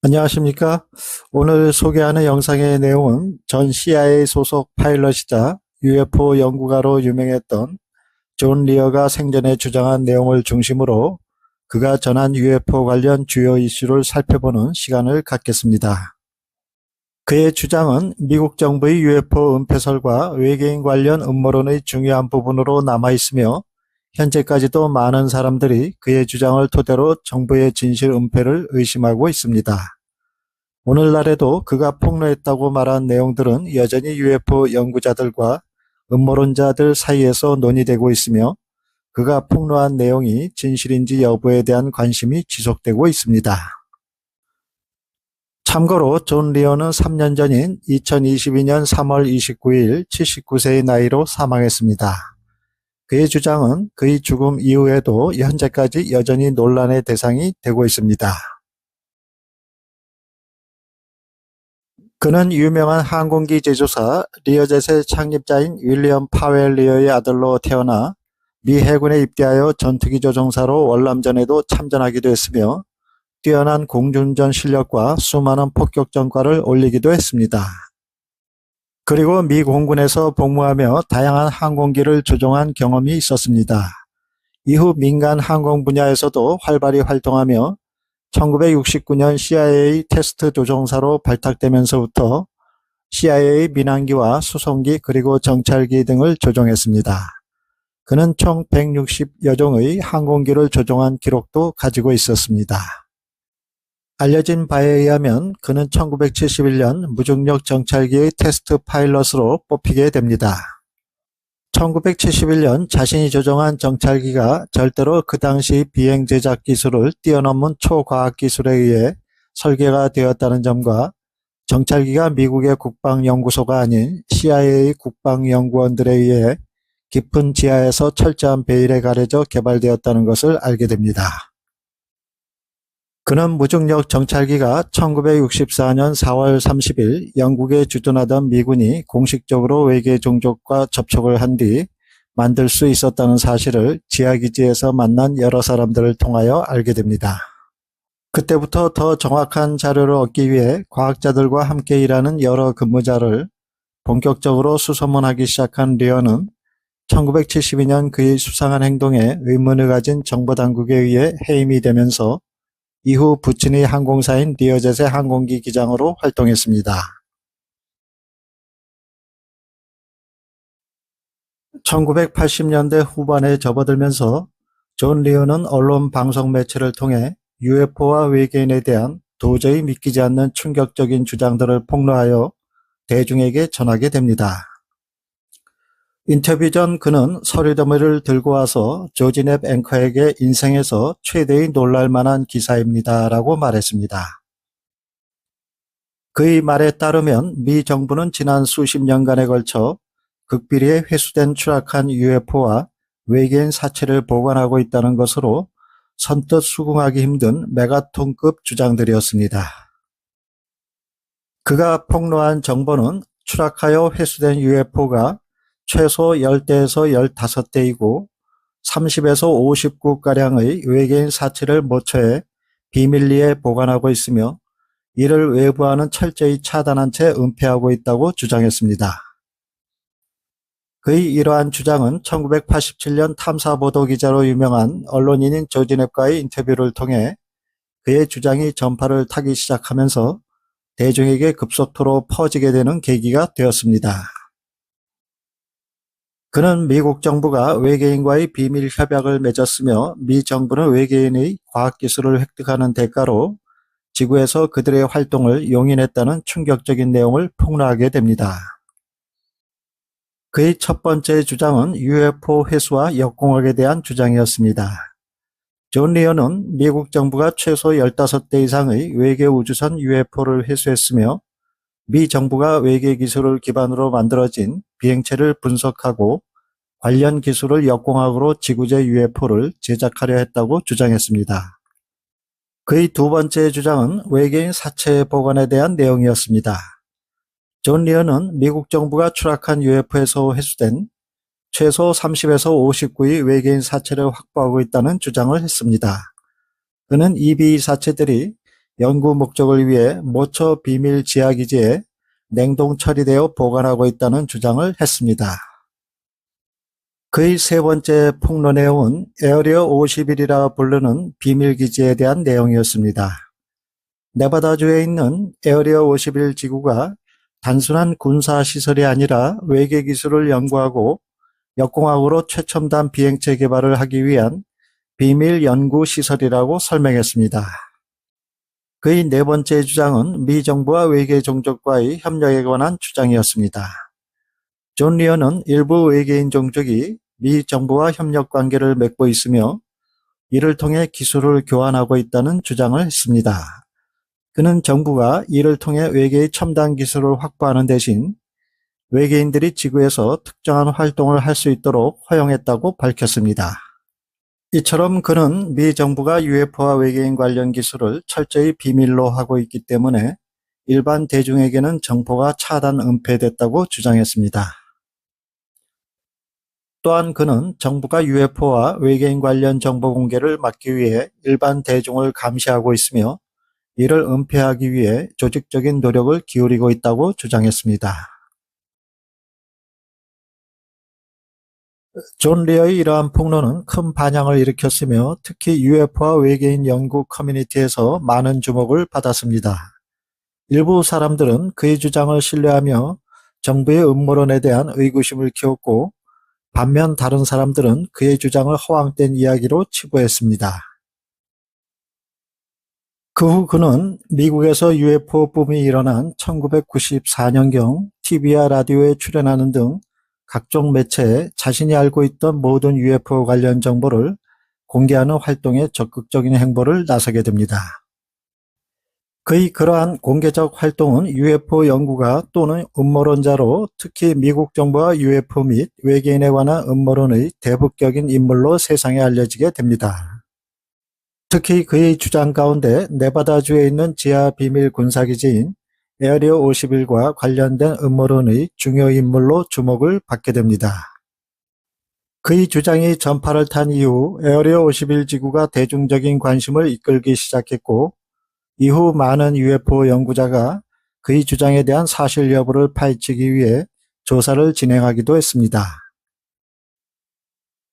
안녕하십니까? 오늘 소개하는 영상의 내용은 전 CIA 소속 파일럿이자 UFO 연구가로 유명했던 존 리어가 생전에 주장한 내용을 중심으로 그가 전한 UFO 관련 주요 이슈를 살펴보는 시간을 갖겠습니다. 그의 주장은 미국 정부의 UFO 은폐설과 외계인 관련 음모론의 중요한 부분으로 남아있으며 현재까지도 많은 사람들이 그의 주장을 토대로 정부의 진실 은폐를 의심하고 있습니다. 오늘날에도 그가 폭로했다고 말한 내용들은 여전히 UFO 연구자들과 음모론자들 사이에서 논의되고 있으며 그가 폭로한 내용이 진실인지 여부에 대한 관심이 지속되고 있습니다. 참고로 존 리어는 3년 전인 2022년 3월 29일 79세의 나이로 사망했습니다. 그의 주장은 그의 죽음 이후에도 현재까지 여전히 논란의 대상이 되고 있습니다. 그는 유명한 항공기 제조사 리어젯의 창립자인 윌리엄 파웰 리어의 아들로 태어나 미 해군에 입대하여 전투기 조종사로 월남전에도 참전하기도 했으며 뛰어난 공중전 실력과 수많은 폭격 전과를 올리기도 했습니다. 그리고 미 공군에서 복무하며 다양한 항공기를 조종한 경험이 있었습니다. 이후 민간 항공 분야에서도 활발히 활동하며 1969년 CIA 테스트 조종사로 발탁되면서부터 CIA 민항기와 수송기 그리고 정찰기 등을 조종했습니다. 그는 총 160여 종의 항공기를 조종한 기록도 가지고 있었습니다. 알려진 바에 의하면 그는 1971년 무중력 정찰기의 테스트 파일럿으로 뽑히게 됩니다. 1971년 자신이 조종한 정찰기가 절대로 그 당시 비행 제작 기술을 뛰어넘은 초과학 기술에 의해 설계가 되었다는 점과 정찰기가 미국의 국방연구소가 아닌 CIA 국방연구원들에 의해 깊은 지하에서 철저한 베일에 가려져 개발되었다는 것을 알게 됩니다. 그는 무중력 정찰기가 1964년 4월 30일 영국에 주둔하던 미군이 공식적으로 외계 종족과 접촉을 한 뒤 만들 수 있었다는 사실을 지하기지에서 만난 여러 사람들을 통하여 알게 됩니다. 그때부터 더 정확한 자료를 얻기 위해 과학자들과 함께 일하는 여러 근무자를 본격적으로 수소문하기 시작한 리어는 1972년 그의 수상한 행동에 의문을 가진 정보당국에 의해 해임이 되면서 이후 부친의 항공사인 리어젯의 항공기 기장으로 활동했습니다. 1980년대 후반에 접어들면서 존 리어는 언론 방송 매체를 통해 UFO와 외계인에 대한 도저히 믿기지 않는 충격적인 주장들을 폭로하여 대중에게 전하게 됩니다. 인터뷰 전 그는 서류 더미를 들고 와서 조지넵 앵커에게 인생에서 최대의 놀랄만한 기사입니다. 라고 말했습니다. 그의 말에 따르면 미 정부는 지난 수십 년간에 걸쳐 극비리에 회수된 추락한 UFO와 외계인 사체를 보관하고 있다는 것으로 선뜻 수긍하기 힘든 메가톤급 주장들이었습니다. 그가 폭로한 정보는 추락하여 회수된 UFO가 최소 10대에서 15대이고 30에서 59가량의 외계인 사체를 모처에 비밀리에 보관하고 있으며 이를 외부와는 철저히 차단한 채 은폐하고 있다고 주장했습니다. 그의 이러한 주장은 1987년 탐사보도 기자로 유명한 언론인인 조지넵과의 인터뷰를 통해 그의 주장이 전파를 타기 시작하면서 대중에게 급속도로 퍼지게 되는 계기가 되었습니다. 그는 미국 정부가 외계인과의 비밀 협약을 맺었으며 미 정부는 외계인의 과학기술을 획득하는 대가로 지구에서 그들의 활동을 용인했다는 충격적인 내용을 폭로하게 됩니다. 그의 첫 번째 주장은 UFO 회수와 역공학에 대한 주장이었습니다. 존 리어는 미국 정부가 최소 15대 이상의 외계 우주선 UFO를 회수했으며 미 정부가 외계 기술을 기반으로 만들어진 비행체를 분석하고 관련 기술을 역공학으로 지구제 UFO를 제작하려 했다고 주장했습니다. 그의 두 번째 주장은 외계인 사체 보관에 대한 내용이었습니다. 존 리어는 미국 정부가 추락한 UFO에서 회수된 최소 30에서 59의 외계인 사체를 확보하고 있다는 주장을 했습니다. 그는 이비 사체들이 연구 목적을 위해 모처 비밀 지하기지에 냉동 처리되어 보관하고 있다는 주장을 했습니다. 그의 세 번째 폭로 내용은 에어리어 51이라 부르는 비밀기지에 대한 내용이었습니다. 네바다주에 있는 에어리어 51 지구가 단순한 군사시설이 아니라 외계 기술을 연구하고 역공학으로 최첨단 비행체 개발을 하기 위한 비밀 연구 시설이라고 설명했습니다. 그의 네 번째 주장은 미 정부와 외계 종족과의 협력에 관한 주장이었습니다. 존 리어는 일부 외계인 종족이 미 정부와 협력 관계를 맺고 있으며 이를 통해 기술을 교환하고 있다는 주장을 했습니다. 그는 정부가 이를 통해 외계의 첨단 기술을 확보하는 대신 외계인들이 지구에서 특정한 활동을 할 수 있도록 허용했다고 밝혔습니다. 이처럼 그는 미 정부가 UFO와 외계인 관련 기술을 철저히 비밀로 하고 있기 때문에 일반 대중에게는 정보가 차단 은폐됐다고 주장했습니다. 또한 그는 정부가 UFO와 외계인 관련 정보 공개를 막기 위해 일반 대중을 감시하고 있으며 이를 은폐하기 위해 조직적인 노력을 기울이고 있다고 주장했습니다. 존 리어의 이러한 폭로는 큰 반향을 일으켰으며 특히 UFO와 외계인 연구 커뮤니티에서 많은 주목을 받았습니다. 일부 사람들은 그의 주장을 신뢰하며 정부의 음모론에 대한 의구심을 키웠고 반면 다른 사람들은 그의 주장을 허황된 이야기로 치부했습니다. 그 후 그는 미국에서 UFO 붐이 일어난 1994년경 TV와 라디오에 출연하는 등 각종 매체에 자신이 알고 있던 모든 UFO 관련 정보를 공개하는 활동에 적극적인 행보를 나서게 됩니다. 그의 그러한 공개적 활동은 UFO 연구가 또는 음모론자로 특히 미국 정부와 UFO 및 외계인에 관한 음모론의 대북격인 인물로 세상에 알려지게 됩니다. 특히 그의 주장 가운데 네바다주에 있는 지하 비밀 군사기지인 에어리어 51과 관련된 음모론의 중요 인물로 주목을 받게 됩니다. 그의 주장이 전파를 탄 이후 에어리어 51 지구가 대중적인 관심을 이끌기 시작했고 이후 많은 UFO 연구자가 그의 주장에 대한 사실 여부를 파헤치기 위해 조사를 진행하기도 했습니다.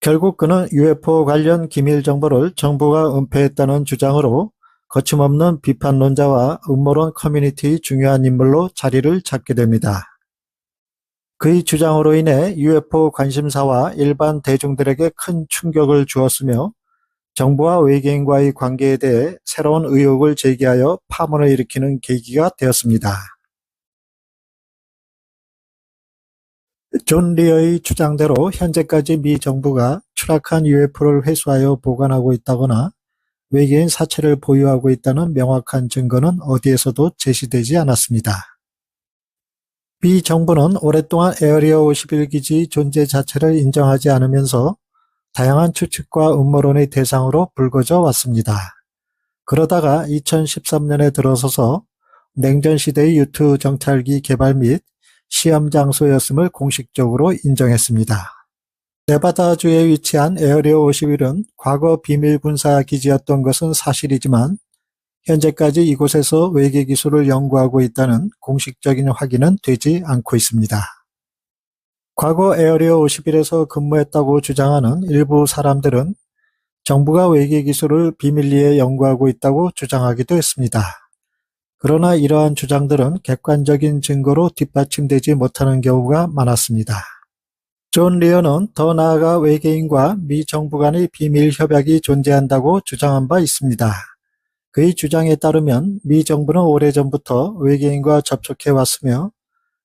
결국 그는 UFO 관련 기밀 정보를 정부가 은폐했다는 주장으로 거침없는 비판론자와 음모론 커뮤니티의 중요한 인물로 자리를 잡게 됩니다. 그의 주장으로 인해 UFO 관심사와 일반 대중들에게 큰 충격을 주었으며 정부와 외계인과의 관계에 대해 새로운 의혹을 제기하여 파문을 일으키는 계기가 되었습니다. 존 리어의 주장대로 현재까지 미 정부가 추락한 UFO를 회수하여 보관하고 있다거나 외계인 사체를 보유하고 있다는 명확한 증거는 어디에서도 제시되지 않았습니다. 미 정부는 오랫동안 에어리어 51기지의 존재 자체를 인정하지 않으면서 다양한 추측과 음모론의 대상으로 불거져 왔습니다. 그러다가 2013년에 들어서서 냉전 시대의 유투 정찰기 개발 및 시험 장소였음을 공식적으로 인정했습니다. 네바다주에 위치한 에어리어 51은 과거 비밀 군사 기지였던 것은 사실이지만 현재까지 이곳에서 외계 기술을 연구하고 있다는 공식적인 확인은 되지 않고 있습니다. 과거 에어리어 51에서 근무했다고 주장하는 일부 사람들은 정부가 외계 기술을 비밀리에 연구하고 있다고 주장하기도 했습니다. 그러나 이러한 주장들은 객관적인 증거로 뒷받침되지 못하는 경우가 많았습니다. 존 리어는 더 나아가 외계인과 미 정부 간의 비밀 협약이 존재한다고 주장한 바 있습니다. 그의 주장에 따르면 미 정부는 오래전부터 외계인과 접촉해 왔으며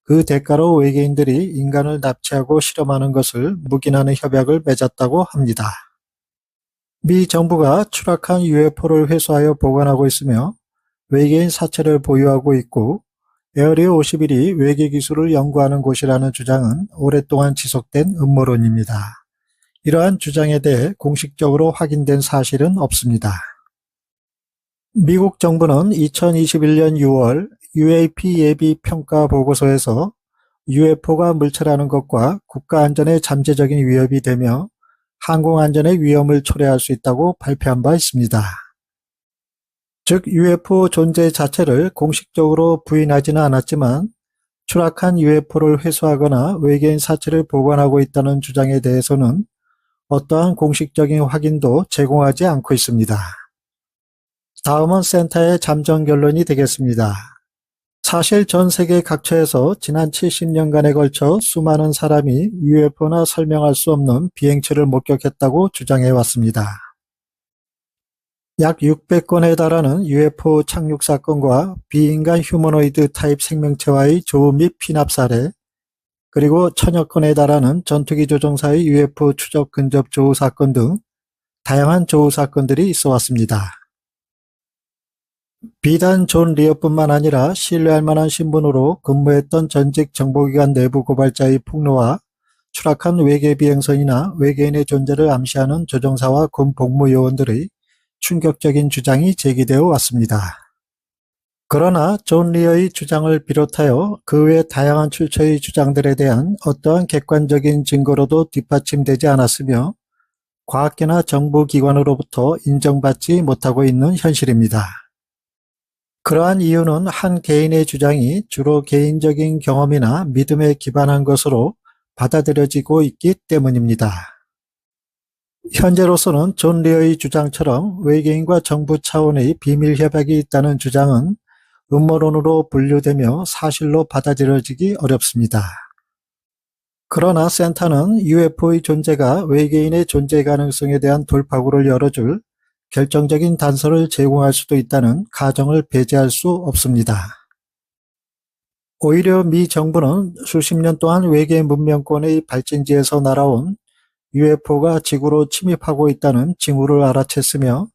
그 대가로 외계인들이 인간을 납치하고 실험하는 것을 묵인하는 협약을 맺었다고 합니다. 미 정부가 추락한 UFO를 회수하여 보관하고 있으며 외계인 사체를 보유하고 있고 에어리어 51이 외계 기술을 연구하는 곳이라는 주장은 오랫동안 지속된 음모론입니다. 이러한 주장에 대해 공식적으로 확인된 사실은 없습니다. 미국 정부는 2021년 6월 UAP 예비 평가 보고서에서 UFO가 물체라는 것과 국가 안전에 잠재적인 위협이 되며 항공 안전의 위험을 초래할 수 있다고 발표한 바 있습니다. 즉 UFO 존재 자체를 공식적으로 부인하지는 않았지만 추락한 UFO를 회수하거나 외계인 사체를 보관하고 있다는 주장에 대해서는 어떠한 공식적인 확인도 제공하지 않고 있습니다. 다음은 센터의 잠정 결론이 되겠습니다. 사실 전 세계 각처에서 지난 70년간에 걸쳐 수많은 사람이 UFO나 설명할 수 없는 비행체를 목격했다고 주장해 왔습니다. 약 600건에 달하는 UFO 착륙 사건과 비인간 휴머노이드 타입 생명체와의 조우 및 피납 사례, 그리고 천여 건에 달하는 전투기 조종사의 UFO 추적 근접 조우 사건 등 다양한 조우 사건들이 있어 왔습니다. 비단 존 리어뿐만 아니라 신뢰할 만한 신분으로 근무했던 전직 정보기관 내부 고발자의 폭로와 추락한 외계 비행선이나 외계인의 존재를 암시하는 조종사와 군 복무 요원들의 충격적인 주장이 제기되어 왔습니다. 그러나 존 리어의 주장을 비롯하여 그 외 다양한 출처의 주장들에 대한 어떠한 객관적인 증거로도 뒷받침되지 않았으며 과학계나 정부기관으로부터 인정받지 못하고 있는 현실입니다. 그러한 이유는 한 개인의 주장이 주로 개인적인 경험이나 믿음에 기반한 것으로 받아들여지고 있기 때문입니다. 현재로서는 존 리어의 주장처럼 외계인과 정부 차원의 비밀 협약이 있다는 주장은 음모론으로 분류되며 사실로 받아들여지기 어렵습니다. 그러나 센터는 UFO의 존재가 외계인의 존재 가능성에 대한 돌파구를 열어줄 결정적인 단서를 제공할 수도 있다는 가정을 배제할 수 없습니다. 오히려 미 정부는 수십 년 동안 외계 문명권의 발진지에서 날아온 UFO가 지구로 침입하고 있다는 징후를 알아챘으며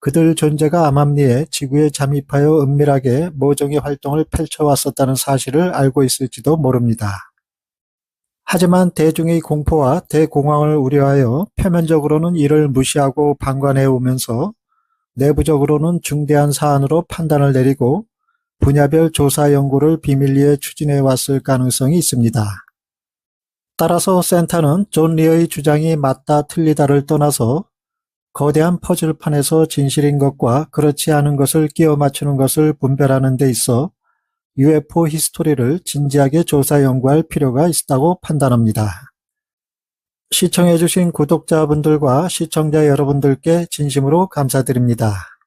그들 존재가 암암리에 지구에 잠입하여 은밀하게 모종의 활동을 펼쳐왔었다는 사실을 알고 있을지도 모릅니다. 하지만 대중의 공포와 대공황을 우려하여 표면적으로는 이를 무시하고 방관해 오면서 내부적으로는 중대한 사안으로 판단을 내리고 분야별 조사 연구를 비밀리에 추진해 왔을 가능성이 있습니다. 따라서 센터는 존 리어의 주장이 맞다 틀리다를 떠나서 거대한 퍼즐판에서 진실인 것과 그렇지 않은 것을 끼워 맞추는 것을 분별하는 데 있어 UFO 히스토리를 진지하게 조사 연구할 필요가 있다고 판단합니다. 시청해주신 구독자분들과 시청자 여러분들께 진심으로 감사드립니다.